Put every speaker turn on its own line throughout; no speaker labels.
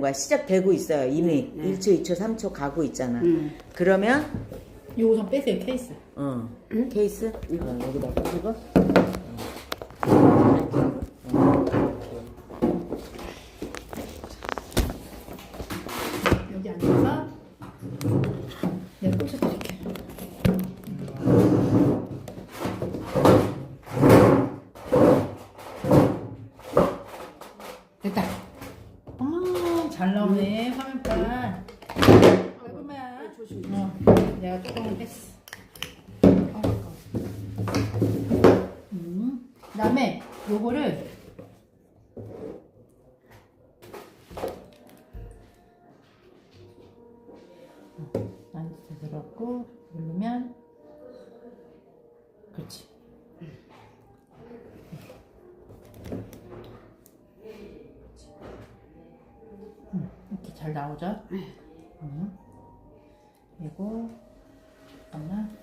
거야. 시작되고 있어요. 이미
네.
1초, 2초, 3초 가고 있잖아.
음.
그러면
요거 좀 빼세요 케이스.
어 케이스 어, 여기다 꽂고
여기 앉아서 내가 꽂혀드릴게. 됐다. 어머 잘 나오네 화면빨. 얼굴만. 어, 내가 조금 뺐어. 어, 어. 음, 그 다음에 요거를 안에 들어갖고 누르면 그렇지. 음, 이렇게 잘 나오죠? 음. 그리고 잠깐만.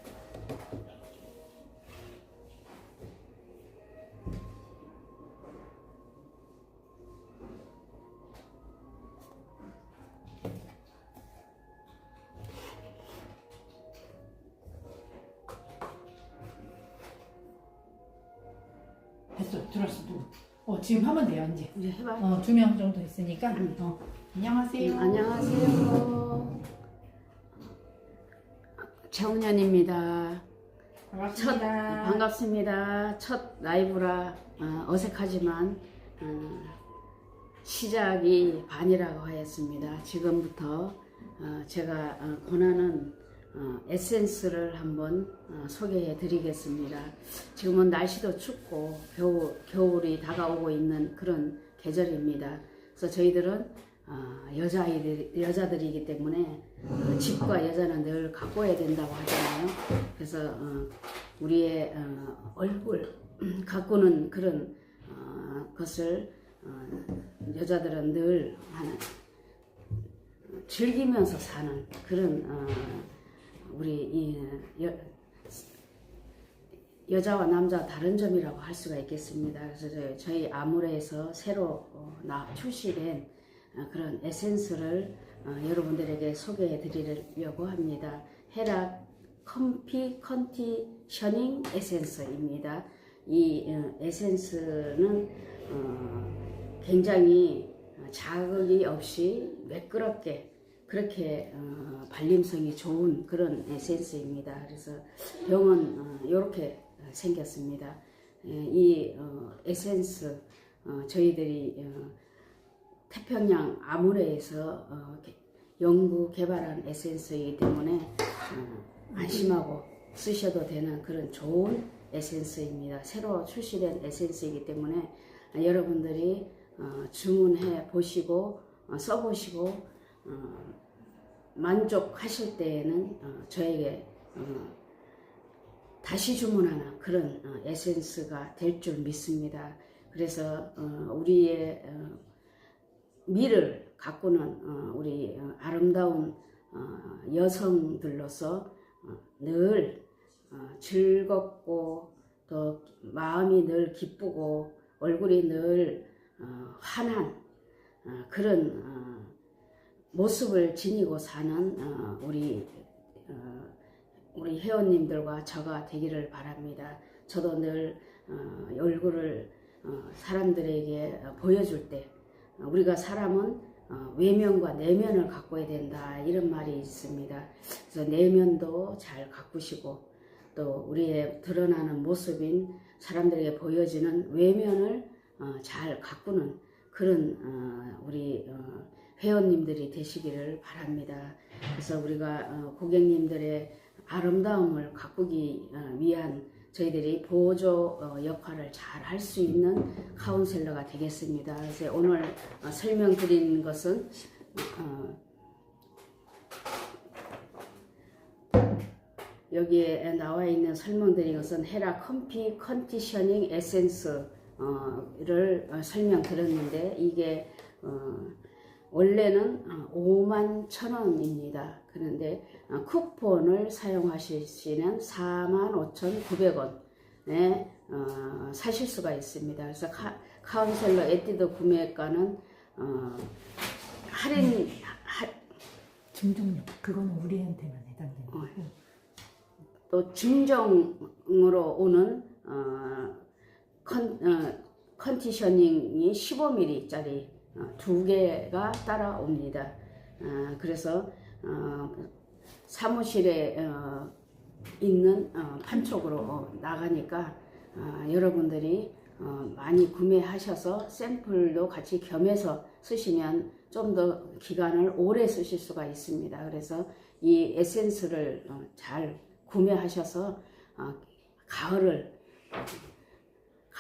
됐어 들었어 누구? 어 지금 하면 돼요 이제.
이제 해봐.
어두 명 정도 있으니까. 어 안녕하세요.
음, 안녕하세요. 최홍년입니다. 첫
반갑습니다.
반갑습니다. 첫 라이브라 어, 어색하지만 어, 시작이 반이라고 하였습니다. 지금부터 어, 제가 어, 권하는 어, 에센스를 한번 어, 소개해 드리겠습니다. 지금은 날씨도 춥고 겨울, 겨울이 다가오고 있는 그런 계절입니다. 그래서 저희들은 어, 여자아이들, 여자들이기 때문에 어, 집과 여자는 늘 가꿔야 된다고 하잖아요. 그래서 어, 우리의 어, 얼굴 가꾸는 그런 어, 것을 어, 여자들은 늘 하는 즐기면서 사는 그런 어, 우리 이 여, 여자와 남자 다른 점이라고 할 수가 있겠습니다. 그래서 저희, 아무레에서 새로 어, 나 출시된 어, 그런 에센스를 어, 여러분들에게 소개해 드리려고 합니다. 헤라 컴피 컨디셔닝 에센스입니다. 이 어, 에센스는 어, 굉장히 자극이 없이 매끄럽게 그렇게 어, 발림성이 좋은 그런 에센스입니다. 그래서 병은 이렇게 생겼습니다. 예, 이 어, 에센스 어, 저희들이 어, 태평양 아무레에서 어, 개- 연구 개발한 에센스이기 때문에 어, 안심하고 쓰셔도 되는 그런 좋은 에센스입니다. 새로 출시된 에센스이기 때문에 어, 여러분들이 어, 주문해 보시고 어, 써보시고 어, 만족하실 때에는 어, 저에게 어, 다시 주문하는 그런 어, 에센스가 될 줄 믿습니다. 그래서 어, 우리의 어, 미를 가꾸는 어, 우리 어, 아름다운 어, 여성들로서 어, 늘 어, 즐겁고 또 마음이 늘 기쁘고 얼굴이 늘 어, 환한 어, 그런 어, 모습을 지니고 사는 어, 우리 어, 우리 회원님들과 저가 되기를 바랍니다. 저도 늘 어, 얼굴을 어, 사람들에게 어, 보여줄 때 어, 우리가 사람은 어, 외면과 내면을 가꿔야 된다 이런 말이 있습니다. 그래서 내면도 잘 가꾸시고 또 우리의 드러나는 모습인 사람들에게 보여지는 외면을 어, 잘 가꾸는 그런 어, 우리 어, 회원님들이 되시기를 바랍니다. 그래서 우리가 어, 고객님들의 아름다움을 가꾸기 어, 위한 저희들이 보조 어, 역할을 잘 할 수 있는 카운셀러가 되겠습니다. 그래서 오늘 어, 설명드린 것은 어, 여기에 나와 있는 설명드린 것은 헤라 컴피 컨디셔닝 에센스를 어, 설명드렸는데 이게 어, 원래는 5만 천 원입니다. 그런데 어, 쿠폰을 사용하시면 4만 5,900원에 어, 사실 수가 있습니다. 그래서 카, 카운셀러 에뛰드 구매가는 어, 할인 하-
중종력 그거는 우리한테만 해당되는
어. 또 중정으로 오는 어, 컨, 어, 컨디셔닝이 15mm짜리 어, 두 개가 따라옵니다. 어, 그래서 어, 사무실에 어, 있는 어, 판촉으로 어, 나가니까 어, 여러분들이 어, 많이 구매하셔서 샘플도 같이 겸해서 쓰시면 좀 더 기간을 오래 쓰실 수가 있습니다. 그래서 이 에센스를 어, 잘 구매하셔서 어, 가을을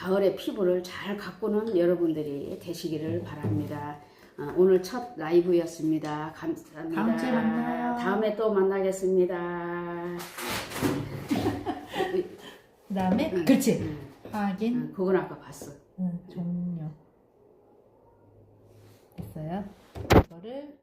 가을의 피부를 잘 가꾸는 여러분들이 되시기를 바랍니다. 어, 오늘 첫 라이브였습니다. 감사합니다.
다음 주에 만나요.
다음에 또 만나겠습니다.
그다음에
응.
그렇지
응,
확인
응, 그건 아까 봤어.
응, 종료 됐어요 이거를